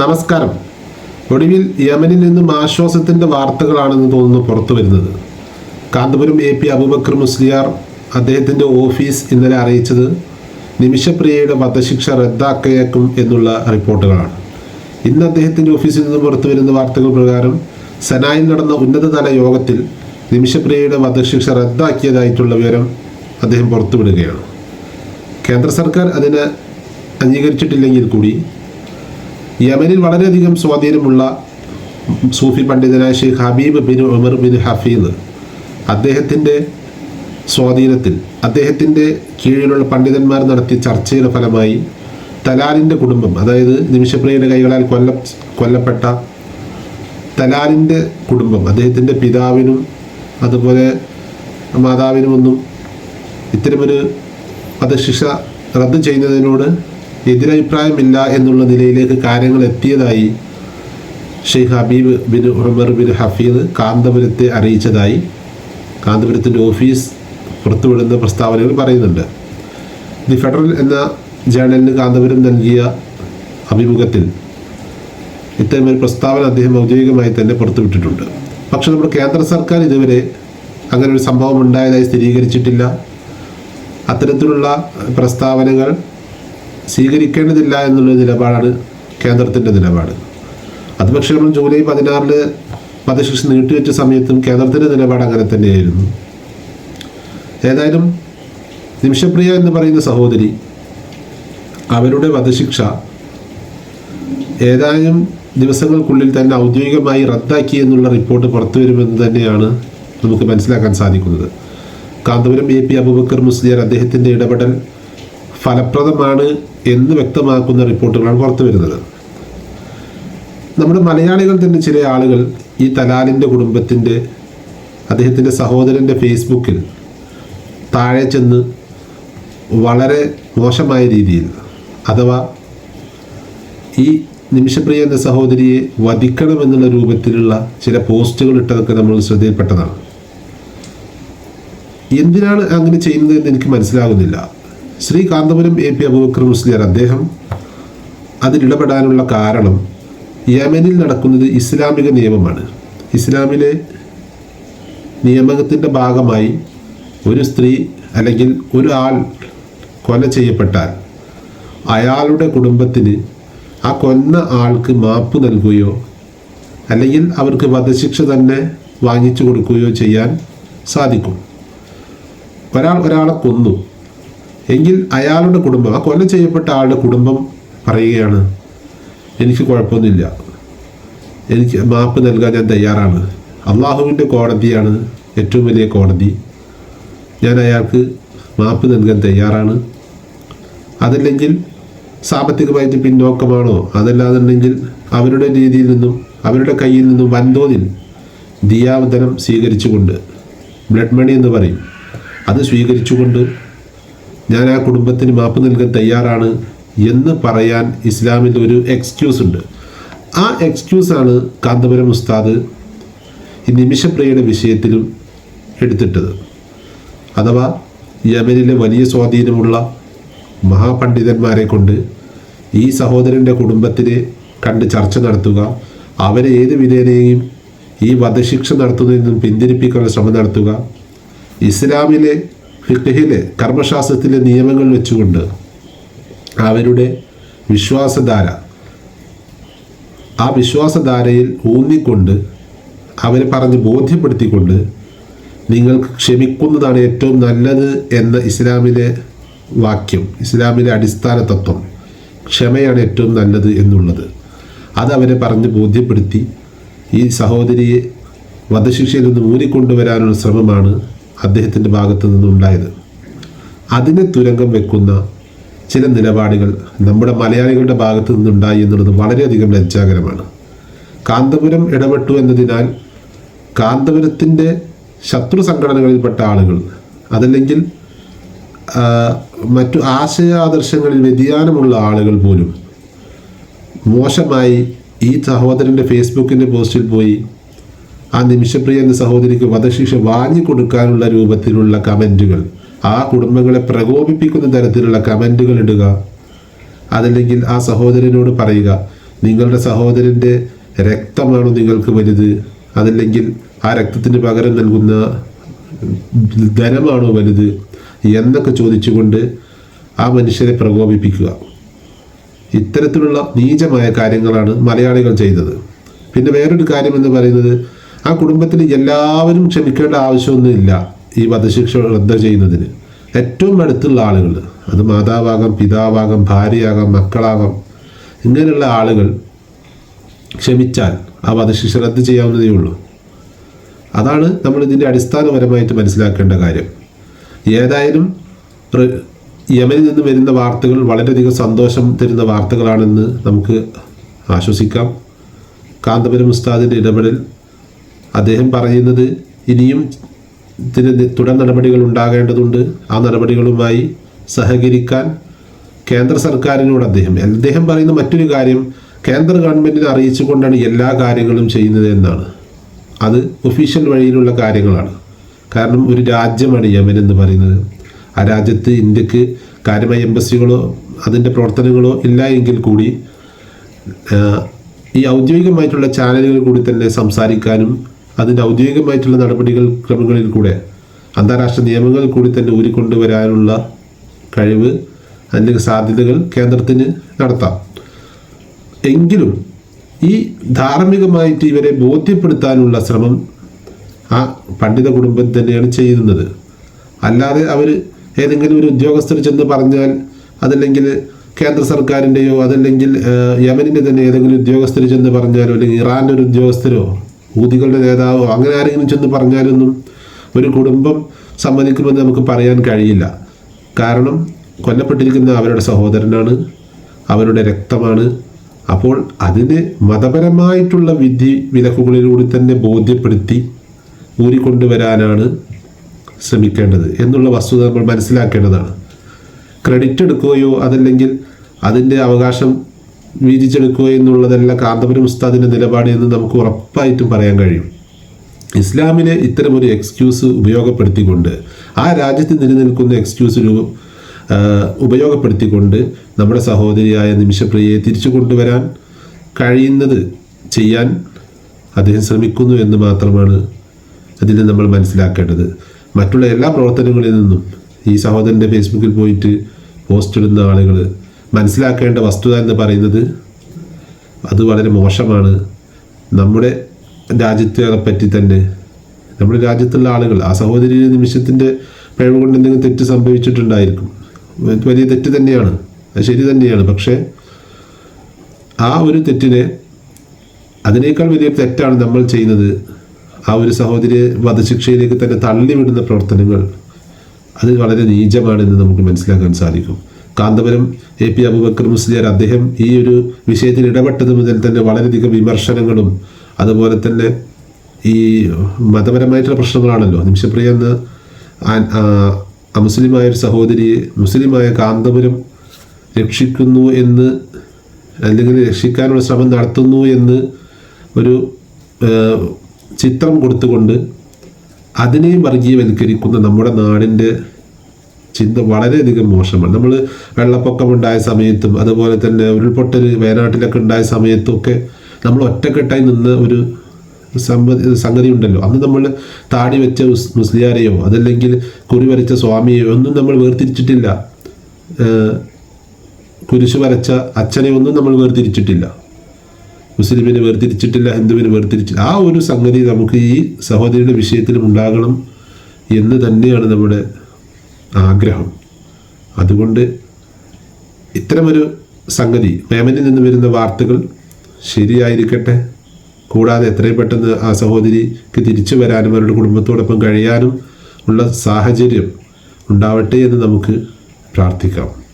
നമസ്കാരം. ഒടുവിൽ യമനിൽ നിന്നും ആശ്വാസത്തിന്റെ വാർത്തകളാണെന്ന് തോന്നുന്നു പുറത്തു വരുന്നത്. കാന്തപുരം എ പി അബൂബക്കർ മുസ്ലിയാർ അദ്ദേഹത്തിന്റെ ഓഫീസ് ഇന്നലെ അറിയിച്ചത് നിമിഷപ്രിയയുടെ വധശിക്ഷ റദ്ദാക്കിയേക്കും എന്നുള്ള റിപ്പോർട്ടുകളാണ്. ഇന്ന് അദ്ദേഹത്തിന്റെ ഓഫീസിൽ നിന്നും പുറത്തു വരുന്ന വാർത്തകൾ പ്രകാരം സനായിൽ നടന്ന ഉന്നതതല യോഗത്തിൽ നിമിഷപ്രിയയുടെ വധശിക്ഷ റദ്ദാക്കിയതായിട്ടുള്ള വിവരം അദ്ദേഹം പുറത്തുവിടുകയാണ്. കേന്ദ്ര സർക്കാർ അതിനെ അംഗീകരിച്ചിട്ടില്ലെങ്കിൽ കൂടി യമനിൽ വളരെയധികം സ്വാധീനമുള്ള സൂഫി പണ്ഡിതനായ Sheikh Habib bin Umar bin Hafiz അദ്ദേഹത്തിന്റെ സ്വാധീനത്തിൽ അദ്ദേഹത്തിന്റെ കീഴിലുള്ള പണ്ഡിതന്മാർ നടത്തിയ ചർച്ചയുടെ ഫലമായി തലാലിന്റെ കുടുംബം അതായത് നിമിഷപ്രിയയുടെ കൈകളാൽ കൊല്ല കൊല്ലപ്പെട്ട തലാലിന്റെ കുടുംബം അദ്ദേഹത്തിന്റെ പിതാവിനും അതുപോലെ മാതാവിനുമൊന്നും ഇത്തരമൊരു വധശിക്ഷ റദ്ദ് ചെയ്യുന്നതിനോട് എതിരഭിപ്രായമില്ല എന്നുള്ള നിലയിലേക്ക് കാര്യങ്ങൾ എത്തിയതായി Sheikh Habib bin Umar bin Hafiz കാന്തപുരത്തെ അറിയിച്ചതായി കാന്തപുരത്തിന്റെ ഓഫീസ് പുറത്തുവിടുന്ന പ്രസ്താവനകൾ പറയുന്നുണ്ട്. ദി ഫെഡറൽ എന്ന ജേണലിന് കാന്തപുരം നൽകിയ അഭിമുഖത്തിൽ ഇത്തരമൊരു പ്രസ്താവന അദ്ദേഹം ഔദ്യോഗികമായി തന്നെ പുറത്തുവിട്ടിട്ടുണ്ട്. പക്ഷെ നമ്മുടെ കേന്ദ്ര സർക്കാർ ഇതുവരെ അങ്ങനെ ഒരു സംഭവം ഉണ്ടായതായി സ്ഥിരീകരിച്ചിട്ടില്ല. അത്തരത്തിലുള്ള പ്രസ്താവനകൾ സ്വീകരിക്കേണ്ടതില്ല എന്നുള്ള നിലപാടാണ് കേന്ദ്രത്തിന്റെ നിലപാട്. അത് പക്ഷേ നമ്മൾ ജൂലൈ പതിനാറിൽ വധശിക്ഷ നീട്ടിവെച്ച സമയത്തും കേന്ദ്രത്തിന്റെ നിലപാട് അങ്ങനെ തന്നെയായിരുന്നു. ഏതായാലും നിമിഷപ്രിയ എന്ന് പറയുന്ന സഹോദരി അവരുടെ വധശിക്ഷ ഏതാനും ദിവസങ്ങൾക്കുള്ളിൽ തന്നെ ഔദ്യോഗികമായി റദ്ദാക്കി എന്നുള്ള റിപ്പോർട്ട് പുറത്തു വരുമെന്ന് തന്നെയാണ് നമുക്ക് മനസ്സിലാക്കാൻ സാധിക്കുന്നത്. കാന്തപുരം എ പി അബൂബക്കർ മുസ്ലിയാർ അദ്ദേഹത്തിന്റെ ഇടപെടൽ ഫലപ്രദമാണ് എന്ന് വ്യക്തമാക്കുന്ന റിപ്പോർട്ടുകളാണ് പുറത്തു വരുന്നത്. നമ്മുടെ മലയാളികൾ തന്നെ ചില ആളുകൾ ഈ തലാലിന്റെ കുടുംബത്തിന്റെ അദ്ദേഹത്തിന്റെ സഹോദരന്റെ ഫേസ്ബുക്കിൽ താഴെ ചെന്ന് വളരെ മോശമായ രീതിയിൽ അഥവാ ഈ നിമിഷപ്രിയ എന്ന സഹോദരിയെ വധിക്കണമെന്നുള്ള രൂപത്തിലുള്ള ചില പോസ്റ്റുകൾ ഇട്ടതൊക്കെ നമ്മൾ ശ്രദ്ധയിൽപ്പെട്ടതാണ്. എന്തിനാണ് അങ്ങനെ ചെയ്യുന്നത് എന്ന് എനിക്ക് മനസ്സിലാകുന്നില്ല. ശ്രീ കാന്തപുരം എ പി അബൂബക്കർ മുസ്ലിയാർ അദ്ദേഹം അതിലിടപെടാനുള്ള കാരണം യമനിൽ നടക്കുന്നത് ഇസ്ലാമിക നിയമമാണ്. ഇസ്ലാമിലെ നിയമത്തിന്റെ ഭാഗമായി ഒരു സ്ത്രീ അല്ലെങ്കിൽ ഒരു ആൾ കൊല ചെയ്യപ്പെട്ടാൽ അയാളുടെ കുടുംബത്തിന് ആ കൊന്ന ആൾക്ക് മാപ്പ് നൽകുകയോ അല്ലെങ്കിൽ അവർക്ക് വധശിക്ഷ തന്നെ വാങ്ങിച്ചു കൊടുക്കുകയോ ചെയ്യാൻ സാധിക്കും. ഒരാൾ ഒരാളെ കൊന്നു. എങ്കിൽ അയാളുടെ കുടുംബം ആ കൊല ചെയ്യപ്പെട്ട ആളുടെ കുടുംബം പറയുകയാണ് എനിക്ക് കുഴപ്പമൊന്നുമില്ല. എനിക്ക് മാപ്പ് നൽകാൻ ഞാൻ തയ്യാറാണ്. അള്ളാഹുവിന്റെ കോടതിയാണ് ഏറ്റവും വലിയ കോടതി. ഞാൻ അയാൾക്ക് മാപ്പ് നൽകാൻ തയ്യാറാണ്. അതല്ലെങ്കിൽ സാമ്പത്തികമായിട്ട് പിന്നോക്കമാണോ? അതല്ലാതെന്നുണ്ടെങ്കിൽ അവരുടെ രീതിയിൽ നിന്നും അവരുടെ കയ്യിൽ നിന്നും വൻതോതിൽ ദിയാവധനം സ്വീകരിച്ചുകൊണ്ട് ബ്ലഡ് മണി എന്ന് പറയും. അത് സ്വീകരിച്ചുകൊണ്ട് ഞാൻ ആ കുടുംബത്തിന് മാപ്പ് നൽകാൻ തയ്യാറാണ് എന്ന് പറയാൻ ഇസ്ലാമിൽ ഒരു എക്സ്ക്യൂസ് ഉണ്ട്. ആ എക്സ്ക്യൂസാണ് കാന്തപുരം ഉസ്താദ് ഈ നിമിഷപ്രിയയുടെ വിഷയത്തിലും എടുത്തിട്ടത്. അഥവാ യമനിലെ വലിയ സ്വാധീനമുള്ള മഹാപണ്ഡിതന്മാരെ കൊണ്ട് ഈ സഹോദരന്റെ കുടുംബത്തിനെ കണ്ട് ചർച്ച നടത്തുക അവരെ ഏത് വിധേനയും ഈ വധശിക്ഷ നടത്തുന്നതിൽ നിന്നും പിന്തിരിപ്പിക്കാനുള്ള ശ്രമം നടത്തുക ഇസ്ലാമിലെ ഫിഖഹിലെ കർമ്മശാസ്ത്രത്തിലെ നിയമങ്ങൾ വെച്ചുകൊണ്ട് അവരുടെ വിശ്വാസധാര ആ വിശ്വാസധാരയിൽ ഊന്നിക്കൊണ്ട് അവരെ പറഞ്ഞ് ബോധ്യപ്പെടുത്തിക്കൊണ്ട് നിങ്ങൾക്ക് ക്ഷമിക്കുന്നതാണ് ഏറ്റവും നല്ലത് എന്ന ഇസ്ലാമിലെ വാക്യം ഇസ്ലാമിലെ അടിസ്ഥാന തത്വം. ക്ഷമയാണ് ഏറ്റവും നല്ലത് എന്നുള്ളത്. അത് അവരെ പറഞ്ഞ് ബോധ്യപ്പെടുത്തി ഈ സഹോദരിയെ വധശിക്ഷയിൽ നിന്ന് ഊരിക്കൊണ്ടുവരാനുള്ള ശ്രമമാണ് അദ്ദേഹത്തിന്റെ ഭാഗത്തു നിന്നുണ്ടായത് അതിനെ തുരങ്കം വെക്കുന്ന ചില നിലപാടുകൾ നമ്മുടെ മലയാളികളുടെ ഭാഗത്തു നിന്നുണ്ടായി എന്നുള്ളത് വളരെയധികം ലജ്ജാകരമാണ്. കാന്തപുരം ഇടപെട്ടു എന്നതിനാൽ കാന്തപുരത്തിന്റെ ശത്രു സംഘടനകളിൽപ്പെട്ട ആളുകൾ അതല്ലെങ്കിൽ മറ്റു ആശയ ആദർശങ്ങളിൽ വ്യതിയാനമുള്ള ആളുകൾ പോലും മോശമായി ഈ സഹോദരന്റെ ഫേസ്ബുക്കിന്റെ പോസ്റ്റിൽ പോയി ആ നിമിഷപ്രിയ എന്ന സഹോദരിക്ക് വധശിക്ഷ വാങ്ങിക്കൊടുക്കാനുള്ള രൂപത്തിലുള്ള കമന്റുകൾ ആ കുടുംബങ്ങളെ പ്രകോപിപ്പിക്കുന്ന തരത്തിലുള്ള കമന്റുകൾ ഇടുക. അതല്ലെങ്കിൽ ആ സഹോദരനോട് പറയുക നിങ്ങളുടെ സഹോദരന്റെ രക്തമാണോ നിങ്ങൾക്ക് വലുത്? അതല്ലെങ്കിൽ ആ രക്തത്തിന് പകരം നൽകുന്ന ധനമാണോ വലുത്? എന്നൊക്കെ ചോദിച്ചുകൊണ്ട് ആ മനുഷ്യരെ പ്രകോപിപ്പിക്കുക. ഇത്തരത്തിലുള്ള നീചമായ കാര്യങ്ങളാണ് മലയാളികൾ ചെയ്തത്. പിന്നെ വേറൊരു കാര്യം എന്ന് പറയുന്നത് ആ കുടുംബത്തിൽ എല്ലാവരും ക്ഷമിക്കേണ്ട ആവശ്യമൊന്നുമില്ല ഈ വധശിക്ഷ റദ്ദ ചെയ്യുന്നതിന്. ഏറ്റവും അടുത്തുള്ള ആളുകൾ അത് മാതാവാകാം പിതാവാകാം ഭാര്യയാകാം മക്കളാകാം ഇങ്ങനെയുള്ള ആളുകൾ ക്ഷമിച്ചാൽ ആ വധശിക്ഷ റദ്ദ് ചെയ്യാവുന്നതേ ഉള്ളൂ. അതാണ് നമ്മൾ ഇതിന്റെ അടിസ്ഥാനപരമായിട്ട് മനസ്സിലാക്കേണ്ട കാര്യം. ഏതായാലും യമനിൽ നിന്ന് വരുന്ന വാർത്തകൾ വളരെയധികം സന്തോഷം തരുന്ന വാർത്തകളാണെന്ന് നമുക്ക് ആശ്വസിക്കാം. കാന്തപുരം ഉസ്താദിന്റെ ഇടപെടൽ അദ്ദേഹം പറയുന്നത് ഇനിയും ഇതിന് തുടർ നടപടികൾ ഉണ്ടാകേണ്ടതുണ്ട്. ആ നടപടികളുമായി സഹകരിക്കാൻ കേന്ദ്ര സർക്കാരിനോട് അദ്ദേഹം അദ്ദേഹം പറയുന്ന മറ്റൊരു കാര്യം കേന്ദ്ര ഗവൺമെന്റിനെ അറിയിച്ചുകൊണ്ടാണ് എല്ലാ കാര്യങ്ങളും ചെയ്യുന്നത് എന്നാണ്. അത് ഒഫീഷ്യൽ വഴിയിലുള്ള കാര്യങ്ങളാണ്. കാരണം ഒരു രാജ്യമാണ് യമൻ എന്ന് പറയുന്നത്. ആ രാജ്യത്ത് ഇന്ത്യയ്ക്ക് കാര്യമായ എംബസികളോ അതിന്റെ പ്രവർത്തനങ്ങളോ ഇല്ല എങ്കിൽ കൂടി ഈ ഔദ്യോഗികമായിട്ടുള്ള ചാനലുകൾ കൂടി തന്നെ സംസാരിക്കാനും അതിന്റെ ഔദ്യോഗികമായിട്ടുള്ള നടപടികൾ ക്രമങ്ങളിൽ കൂടെ അന്താരാഷ്ട്ര നിയമങ്ങൾ കൂടി തന്നെ ഊരിക്കൊണ്ടുവരാനുള്ള കഴിവ് അല്ലെങ്കിൽ സാധ്യതകൾ കേന്ദ്രത്തിന് നടത്താം. എങ്കിലും ഈ ധാർമ്മികമായിട്ട് ഇവരെ ബോധ്യപ്പെടുത്താനുള്ള ശ്രമം ആ പണ്ഡിത കുടുംബം തന്നെയാണ് ചെയ്യുന്നത്. അല്ലാതെ അവർ ഏതെങ്കിലും ഒരു ഉദ്യോഗസ്ഥർ ചെന്ന് പറഞ്ഞാൽ അതല്ലെങ്കിൽ കേന്ദ്ര സർക്കാരിന്റെയോ അതല്ലെങ്കിൽ യമനിന്റെ തന്നെ ഏതെങ്കിലും ഉദ്യോഗസ്ഥർ ചെന്ന് പറഞ്ഞാലോ അല്ലെങ്കിൽ ഇറാന്റെ ഒരു ഉദ്യോഗസ്ഥരോ ഊതികളുടെ നേതാവോ അങ്ങനെ ആരെങ്കിലും ചെന്ന് പറഞ്ഞാലൊന്നും ഒരു കുടുംബം സമ്മതിക്കുമെന്ന് നമുക്ക് പറയാൻ കഴിയില്ല. കാരണം കൊല്ലപ്പെട്ടിരിക്കുന്ന അവരുടെ സഹോദരനാണ് അവരുടെ രക്തമാണ്. അപ്പോൾ അതിന് മതപരമായിട്ടുള്ള വിധി വിലക്കുകളിലൂടെ തന്നെ ബോധ്യപ്പെടുത്തി ഊരിക്കൊണ്ടുവരാനാണ് ശ്രമിക്കേണ്ടത് എന്നുള്ള വസ്തുത നമ്മൾ മനസ്സിലാക്കേണ്ടതാണ്. ക്രെഡിറ്റ് എടുക്കുകയോ അതല്ലെങ്കിൽ അതിന്റെ അവകാശം വീതിച്ചെടുക്കുകയോ എന്നുള്ളതല്ല കാന്തപുരം ഉസ്താദിന്റെ നിലപാട് എന്ന് നമുക്ക് ഉറപ്പായിട്ടും പറയാൻ കഴിയും. ഇസ്ലാമിനെ ഇത്തരമൊരു എക്സ്ക്യൂസ് ഉപയോഗപ്പെടുത്തിക്കൊണ്ട് ആ രാജ്യത്ത് നിലനിൽക്കുന്ന എക്സ്ക്യൂസ് രൂപം ഉപയോഗപ്പെടുത്തിക്കൊണ്ട് നമ്മുടെ സഹോദരിയായ നിമിഷപ്രിയയെ തിരിച്ചു കൊണ്ടുവരാൻ കഴിയുന്നത് ചെയ്യാൻ അദ്ദേഹം ശ്രമിക്കുന്നു എന്ന് മാത്രമാണ് അതിൽ നമ്മൾ മനസ്സിലാക്കേണ്ടത്. മറ്റുള്ള എല്ലാ പ്രവർത്തനങ്ങളിൽ നിന്നും ഈ സഹോദരന്റെ ഫേസ്ബുക്കിൽ പോയിട്ട് പോസ്റ്റ് ഇടുന്ന ആളുകൾ മനസ്സിലാക്കേണ്ട വസ്തുത എന്ന് പറയുന്നത് അത് വളരെ മോശമാണ്. നമ്മുടെ രാജ്യത്തെ പറ്റി തന്നെ നമ്മുടെ രാജ്യത്തുള്ള ആളുകൾ ആ സഹോദരി നിമിഷത്തിന്റെ പിഴവ് കൊണ്ട് എന്തെങ്കിലും തെറ്റ് സംഭവിച്ചിട്ടുണ്ടായിരിക്കും. വലിയ തെറ്റ് തന്നെയാണ്. അത് ശരി തന്നെയാണ്. പക്ഷേ ആ ഒരു തെറ്റിനെ അതിനേക്കാൾ വലിയ തെറ്റാണ് നമ്മൾ ചെയ്യുന്നത്. ആ ഒരു സഹോദരിയെ വധശിക്ഷയിലേക്ക് തന്നെ തള്ളിവിടുന്ന പ്രവർത്തനങ്ങൾ അത് വളരെ നീചമാണെന്ന് നമുക്ക് മനസ്സിലാക്കാൻ സാധിക്കും. കാന്തപുരം എ പി അബുബക്കർ മുസ്ലിയാർ അദ്ദേഹം ഈ ഒരു വിഷയത്തിൽ ഇടപെട്ടത് മുതൽ തന്നെ വളരെയധികം വിമർശനങ്ങളും അതുപോലെ തന്നെ ഈ മതപരമായിട്ടുള്ള പ്രശ്നങ്ങളാണല്ലോ. നിമിഷപ്രിയ എന്ന അമുസ്ലിമായ ഒരു സഹോദരിയെ മുസ്ലിമായ കാന്തപുരം രക്ഷിക്കുന്നു എന്ന് അല്ലെങ്കിൽ രക്ഷിക്കാനുള്ള ശ്രമം നടത്തുന്നു എന്ന് ഒരു ചിത്രം കൊടുത്തുകൊണ്ട് അതിനെയും വർഗീയവൽക്കരിക്കുന്ന നമ്മുടെ നാടിന്റെ ചിന്ത വളരെയധികം മോശമാണ്. നമ്മൾ വെള്ളപ്പൊക്കം ഉണ്ടായ സമയത്തും അതുപോലെ തന്നെ ഉരുൾപൊട്ടൽ വയനാട്ടിലൊക്കെ ഉണ്ടായ സമയത്തും ഒക്കെ നമ്മൾ ഒറ്റക്കെട്ടായി നിന്ന് ഒരു സംഗതി ഉണ്ടല്ലോ അന്ന് നമ്മൾ താടി വെച്ച മുസ്ലിയാരെയോ അതല്ലെങ്കിൽ കുറി വരച്ച സ്വാമിയെയോ ഒന്നും നമ്മൾ വേർതിരിച്ചിട്ടില്ല. കുരിശ് വരച്ച അച്ഛനെ ഒന്നും നമ്മൾ വേർതിരിച്ചിട്ടില്ല. മുസ്ലിമിനെ വേർതിരിച്ചിട്ടില്ല ഹിന്ദുവിനെ വേർതിരിച്ചില്ല ആ ഒരു സംഗതി നമുക്ക് ഈ സഹോദരിയുടെ വിഷയത്തിലും ഉണ്ടാകണം എന്ന് തന്നെയാണ് നമ്മുടെ ആഗ്രഹം. അതുകൊണ്ട് ഇത്തരമൊരു സംഗതി മേമനിൽ നിന്ന് വരുന്ന വാർത്തകൾ ശരിയായിരിക്കട്ടെ. കൂടാതെ എത്രയും പെട്ടെന്ന് ആ സഹോദരിക്ക് തിരിച്ചു വരാനും അവരുടെ കുടുംബത്തോടൊപ്പം കഴിയാനും ഉള്ള സാഹചര്യം ഉണ്ടാവട്ടെ എന്ന് നമുക്ക് പ്രാർത്ഥിക്കാം.